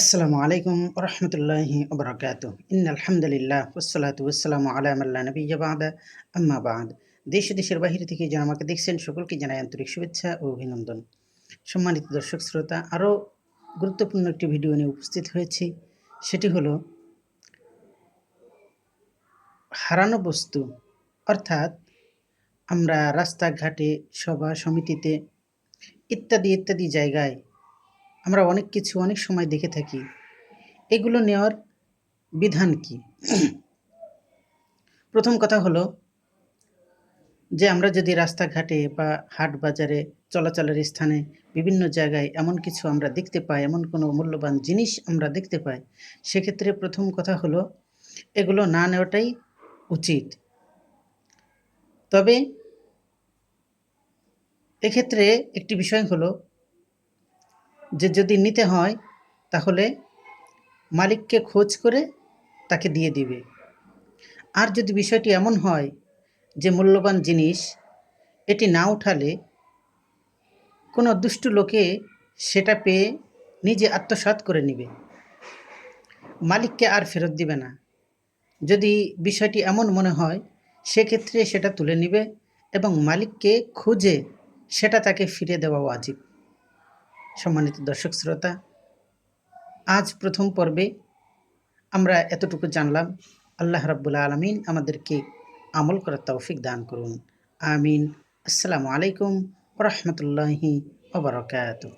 আসসালামু আলাইকুম রহমতুল্লাহি ওবরাকাত। ইন আলহামদুলিল্লাহ ওসালাত ওসালাম আলামাল্লা নবী বাদা, আম্মা বাদ। দেশ দেশের বাহির থেকে যারা আমাকে দেখছেন, সকলকে জানাই আন্তরিক শুভেচ্ছা ও অভিনন্দন। সম্মানিত দর্শক শ্রোতা, আরও গুরুত্বপূর্ণ একটি ভিডিও নিয়ে উপস্থিত হয়েছি। সেটি হলো, হারানো বস্তু, অর্থাৎ আমরা রাস্তাঘাটে, সভা সমিতিতে ইত্যাদি ইত্যাদি জায়গায় আমরা অনেক কিছু, অনেক সময় দেখে থাকি। এগুলো নেওয়ার বিধান কি? প্রথম কথা হলো যে আমরা যদি রাস্তাঘাটে বা হাট বাজারে, চলাচলের স্থানে বিভিন্ন জায়গায় এমন কিছু আমরা দেখতে পাই, এমন কোনো মূল্যবান জিনিস আমরা দেখতে পাই, সেক্ষেত্রে প্রথম কথা হলো এগুলো না নেওয়াটাই উচিত। তবে এক্ষেত্রে একটি বিষয় হলো যে যদি নিতে হয়, তাহলে মালিককে খোঁজ করে তাকে দিয়ে দিবে। আর যদি বিষয়টি এমন হয় যে মূল্যবান জিনিস, এটি না উঠালে কোনো দুষ্টু লোকে সেটা পেয়ে নিজে আত্মসাৎ করে নিবে। মালিককে আর ফেরত দিবে না। যদি বিষয়টি এমন মনে হয়, সেক্ষেত্রে সেটা তুলে নিবে এবং মালিককে খুঁজে সেটা তাকে ফিরে দেওয়া ওয়াজিব। সম্মানিত দর্শক শ্রোতা, আজ প্রথম পর্বে আমরা এতটুকু জানলাম, আল্লাহ রাব্বুল আলমিন আমাদেরকে আমল করার তৌফিক দান করুন। আমিন। আসসালামু আলাইকুম রহমতুল্লাহি ওবরাকাতু